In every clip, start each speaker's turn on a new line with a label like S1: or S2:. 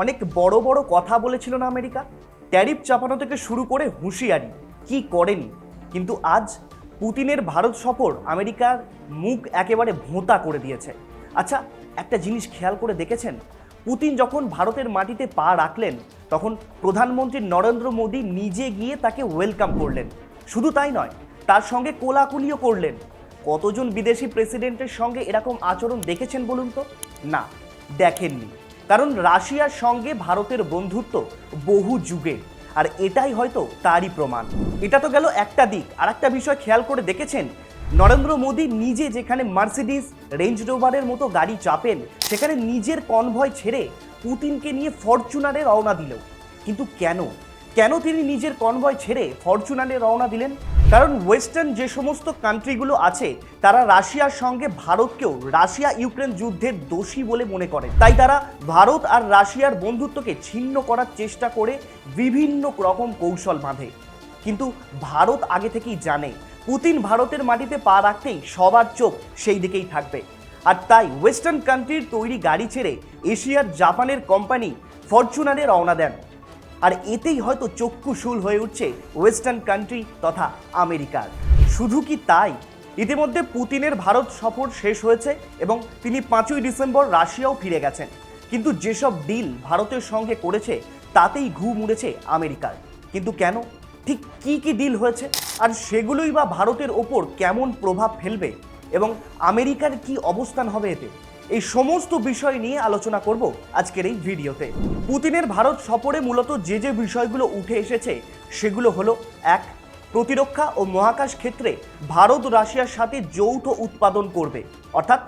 S1: অনেক বড় বড় কথা বলেছিল না আমেরিকা? ট্যারিফ চাপানো থেকে শুরু করে হুঁশিয়ারি, কি করেনি? কিন্তু আজ পুতিনের ভারত সফর আমেরিকার মুখ একেবারে ভোঁতা করে দিয়েছে। আচ্ছা একটা জিনিস খেয়াল করে দেখেছেন? পুতিন যখন ভারতের মাটিতে পা রাখলেন, তখন প্রধানমন্ত্রী নরেন্দ্র মোদী নিজে গিয়ে তাকে ওয়েলকাম করলেন। শুধু তাই নয়, তার সঙ্গে কোলাকুলিও করলেন। কতজন বিদেশি প্রেসিডেন্টের সঙ্গে এরকম আচরণ দেখেছেন বলুন তো? না, দেখেননি। কারণ রাশিয়ার সঙ্গে ভারতের বন্ধুত্ব বহু যুগের আর এটাই হয়তো তারই প্রমাণ। এটা তো গেল একটা দিক। আর একটা বিষয় খেয়াল করে দেখেছেন? নরেন্দ্র মোদী নিজে যেখানে মার্সিডিস রেঞ্জ রোভারের মতো গাড়ি চাপেন, সেখানে নিজের কনভয় ছেড়ে পুতিনকে নিয়ে ফরচুনারে রওনা দিল। কিন্তু কেন? কেন তিনি নিজের কনভয় ছেড়ে ফরচুনারে রওনা দিলেন? কারণ ওয়েস্টার্ন যে সমস্ত কান্ট্রিগুলো আছে, তারা রাশিয়ার সঙ্গে ভারতকেও রাশিয়া ইউক্রেন যুদ্ধের দোষী বলে মনে করে। তাই তারা ভারত আর রাশিয়ার বন্ধুত্বকে ছিন্ন করার চেষ্টা করে বিভিন্ন রকম কৌশল বাঁধে। কিন্তু ভারত আগে থেকেই জানে, পুতিন ভারতের মাটিতে পা রাখতেই সবার চোখ সেই দিকেই থাকবে। আর তাই ওয়েস্টার্ন কান্ট্রির তৈরি গাড়ি ছেড়ে এশিয়ার জাপানের কোম্পানি ফরচুনারে রওনা দেন। আর এতেই হয়তো চক্ষুশূল হয়ে উঠছে ওয়েস্টার্ন কান্ট্রি তথা আমেরিকার। শুধু কি তাই? ইতিমধ্যে পুতিনের ভারত সফর শেষ হয়েছে এবং তিনি পাঁচই ডিসেম্বর রাশিয়াও ফিরে গেছেন। কিন্তু যেসব ডিল ভারতের সঙ্গে করেছে, তাতেই ঘু মুড়েছে আমেরিকার। কিন্তু কেন? ঠিক কি কি ডিল হয়েছে? আর সেগুলোই বা ভারতের ওপর কেমন প্রভাব ফেলবে? এবং আমেরিকার কি অবস্থান হবে এতে? এই সমস্ত বিষয় নিয়ে আলোচনা করব আজকের এই ভিডিওতে। পুতিনের ভারত সফরে মূলত যে যে বিষয়গুলো উঠে এসেছে, সেগুলো হলো এক, প্রতিরক্ষা ও মহাকাশ ক্ষেত্রে ভারত রাশিয়ার সাথে যৌথ উৎপাদন করবে। অর্থাৎ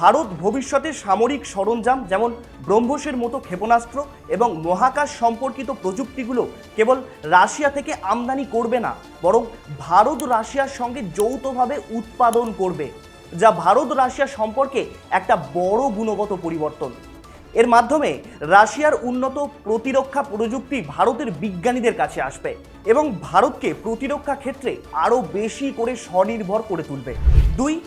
S1: ভারত ভবিষ্যতে সামরিক সরঞ্জাম যেমন ব্রহ্মসের মতো ক্ষেপণাস্ত্র এবং মহাকাশ সম্পর্কিত প্রযুক্তিগুলো কেবল রাশিয়া থেকে আমদানি করবে না, বরং ভারত রাশিয়ার সঙ্গে যৌথভাবে উৎপাদন করবে। যা ভারত রাশিয়া সম্পর্কে একটা বড় গুণগত পরিবর্তন। এর মাধ্যমে রাশিয়ার উন্নত প্রতিরক্ষা প্রযুক্তি ভারতের বিজ্ঞানীদের কাছে আসবে এবং ভারতকে প্রতিরক্ষা ক্ষেত্রে আরও বেশি করে স্বনির্ভর করে তুলবে। দুই,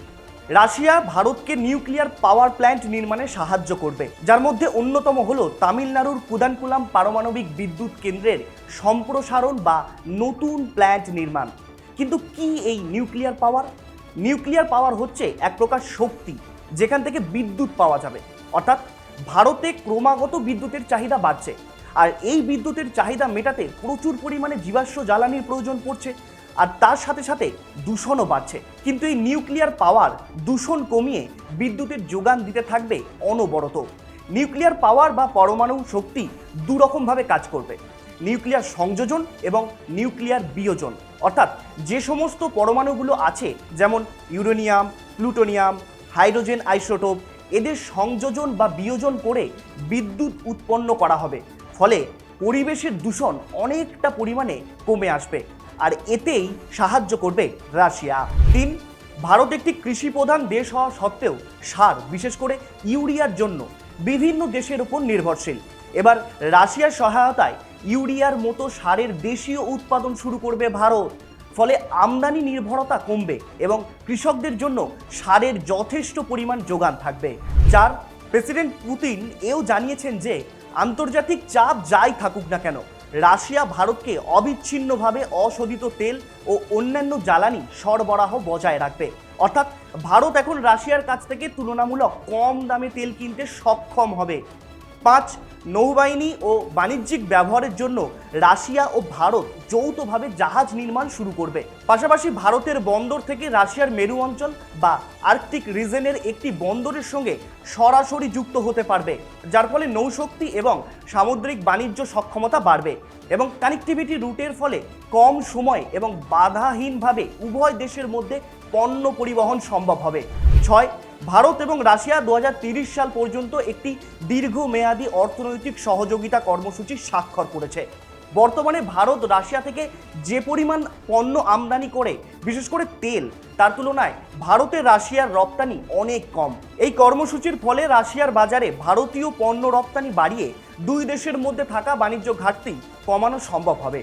S1: রাশিয়া ভারতকে নিউক্লিয়ার পাওয়ার প্ল্যান্ট নির্মাণে সাহায্য করবে, যার মধ্যে অন্যতম হল তামিলনাড়ুর কুদানকুলাম পারমাণবিক বিদ্যুৎ কেন্দ্রের সম্প্রসারণ বা নতুন প্ল্যান্ট নির্মাণ। কিন্তু কি এই নিউক্লিয়ার পাওয়ার? নিউক্লিয়ার পাওয়ার হচ্ছে এক প্রকার শক্তি, যেখান থেকে বিদ্যুৎ পাওয়া যাবে। অর্থাৎ ভারতে ক্রমাগত বিদ্যুতের চাহিদা বাড়ছে, আর এই বিদ্যুতের চাহিদা মেটাতে প্রচুর পরিমাণে জীবাশ্ম জ্বালানির প্রয়োজন পড়ছে, আর তার সাথে সাথে দূষণও বাড়ছে। কিন্তু এই নিউক্লিয়ার পাওয়ার দূষণ কমিয়ে বিদ্যুতের যোগান দিতে থাকবে অনবরত। নিউক্লিয়ার পাওয়ার বা পরমাণু শক্তি দুরকমভাবে কাজ করবে। নিউক্লিয়ার সংযোজন এবং নিউক্লিয়ার বিয়োজন। অর্থাৎ যে সমস্ত পরমাণুগুলো আছে, যেমন ইউরেনিয়াম, প্লুটোনিয়াম, হাইড্রোজেন আইসোটোপ, এদের সংযোজন বা বিয়োজন করে বিদ্যুৎ উৎপন্ন করা হবে। ফলে পরিবেশের দূষণ অনেকটা পরিমাণে কমে আসবে আর এতেই সাহায্য করবে রাশিয়া। তিন, ভারত একটি কৃষি প্রধান দেশ হওয়া সত্ত্বেও সার, বিশেষ করে ইউরিয়ার জন্য বিভিন্ন দেশের উপর নির্ভরশীল। এবার রাশিয়ার সহায়তায় ইউরিয়ার মতো সারের দেশীয় উৎপাদন শুরু করবে ভারত। ফলে আমদানি নির্ভরতা কমবে এবং কৃষকদের জন্য সারের যথেষ্ট পরিমাণ যোগান থাকবে। চার প্রেসিডেন্ট পুতিন এও জানিয়েছেন যে, আন্তর্জাতিক চাপ যাই থাকুক না কেন, রাশিয়া ভারতকে অবিচ্ছিন্নভাবে অশোধিত তেল ও অন্যান্য জ্বালানি সরবরাহ বজায় রাখবে। অর্থাৎ ভারত এখন রাশিয়ার কাছ থেকে তুলনামূলক কম দামে তেল কিনতে সক্ষম হবে। পাঁচ নৌবাহিনী ও বাণিজ্যিক ব্যবহারের জন্য রাশিয়া ও ভারত যৌথভাবে জাহাজ নির্মাণ শুরু করবে। পাশাপাশি ভারতের বন্দর থেকে রাশিয়ার মেরু অঞ্চল বা আর্কটিক রিজনের একটি বন্দরের সঙ্গে সরাসরি যুক্ত হতে পারবে, যার ফলে নৌশক্তি এবং সামুদ্রিক বাণিজ্য সক্ষমতা বাড়বে এবং কানেক্টিভিটি রুটের ফলে কম সময় এবং বাধাহীনভাবে উভয় দেশের মধ্যে পণ্য পরিবহন সম্ভব হবে। ছয় ভারত এবং রাশিয়া দু সাল পর্যন্ত একটি দীর্ঘমেয়াদী অর্থনৈতিক সহযোগিতা কর্মসূচি স্বাক্ষর করেছে। বর্তমানে ভারত রাশিয়া থেকে যে পরিমাণ পণ্য আমদানি করে, বিশেষ করে তেল, তার তুলনায় ভারতে রাশিয়ার রপ্তানি অনেক কম। এই কর্মসূচির ফলে রাশিয়ার বাজারে ভারতীয় পণ্য রপ্তানি বাড়িয়ে দুই দেশের মধ্যে থাকা বাণিজ্য ঘাটতি কমানো সম্ভব হবে।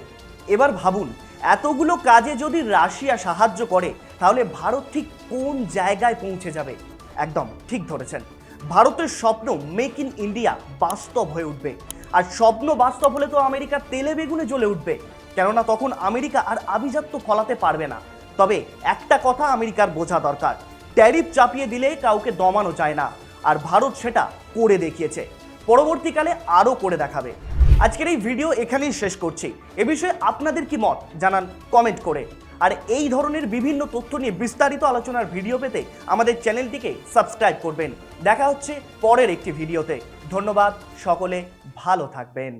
S1: এবার ভাবুন, এতগুলো কাজে যদি রাশিয়া সাহায্য করে, তাহলে ভারত ঠিক কোন জায়গায় পৌঁছে যাবে? একদম ঠিক ধরেছেন। ভারতের স্বপ্ন মেক ইন ইন্ডিয়া বাস্তব হয়ে উঠবে। আর স্বপ্ন বাস্তব হলে তো আমেরিকা তেলে বেগুনে জ্বলে উঠবে। কেননা তখন আমেরিকা আর আভিজাত্য ফলাতে পারবে না। তবে একটা কথা আমেরিকার বোঝা দরকার। ট্যারিফ চাপিয়ে দিলে কাউকে দমানো যায় না। আর ভারত সেটা করে দেখিয়েছে। পরবর্তীকালে আরও করে দেখাবে। আজকের এই ভিডিও এখানেই শেষ করছি। এ বিষয়ে আপনাদের কি মত? জানান কমেন্ট করে। আর এই ধরনের বিভিন্ন তথ্য নিয়ে বিস্তারিত আলোচনার ভিডিও পেতে আমাদের চ্যানেলটিকে সাবস্ক্রাইব করবেন। দেখা হচ্ছে পরের একটি ভিডিওতে। ধন্যবাদ, সকলে ভালো থাকবেন।